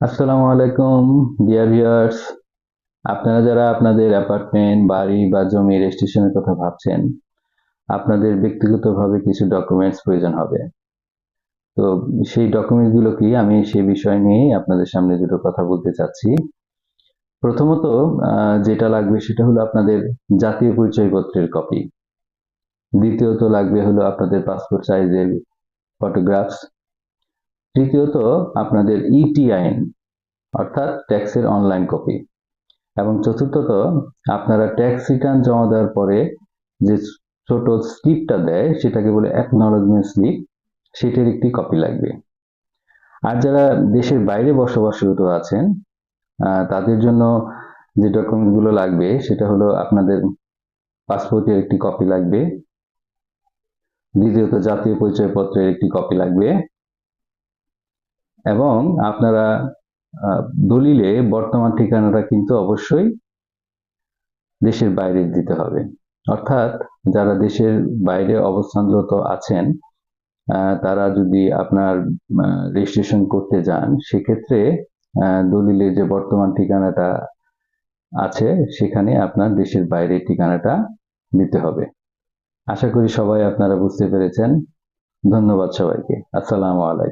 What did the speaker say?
আসসালামু আলাইকুম dear viewers আপনারা যারা আপনাদের অ্যাপার্টমেন্ট বাড়ি বা জমি রেজিস্ট্রেশনের কথা ভাবছেন, আপনাদের ব্যক্তিগতভাবে কিছু ডকুমেন্টস প্রয়োজন হবে। তো সেই ডকুমেন্টসগুলো কি? আমি সেই বিষয় নিয়ে আপনাদের সামনে দুটো কথা বলতে চাচ্ছি। প্রথমত যেটা লাগবে সেটা হলো আপনাদের জাতীয় পরিচয়পত্রের কপি দ্বিতীয়ত লাগবে হলো আপনাদের পাসপোর্ট সাইজের ফটোগ্রাফস তৃতীয়ত আপনাদের E ইটিআইএন অর্থাৎ ট্যাক্সের অনলাইন কপি। এবং চতুর্থত, আপনারা ট্যাক্স রিটার্ন জমা দেওয়ার পরে যে ছোট স্লিপটা দেয়, সেটাকে বলে অ্যাকনলেজমেন্ট স্লিপ সেটার একটি কপি লাগবে। আর যারা দেশের বাইরে বসবাসরত আছেন তাদের জন্য যে ডকুমেন্টগুলো লাগবে, সেটা হলো আপনাদের পাসপোর্টের একটি কপি লাগবে। দ্বিতীয়ত, জাতীয় পরিচয়পত্রের একটি কপি লাগবে। এবং আপনারা দলিলে বর্তমান ঠিকানাটা কিন্তু অবশ্যই দেশের বাইরে দিতে হবে। অর্থাৎ যারা দেশের বাইরে অবস্থানরত আছেন তারা যদি আপনার রেজিস্ট্রেশন করতে যান, সেক্ষেত্রে দলিলে যে বর্তমান ঠিকানাটা আছে, সেখানে আপনার দেশের বাইরের ঠিকানাটা দিতে হবে। আশা করি সবাই আপনারা বুঝতে পেরেছেন। ধন্যবাদ সবাইকে। আসসালামু আলাইকুম।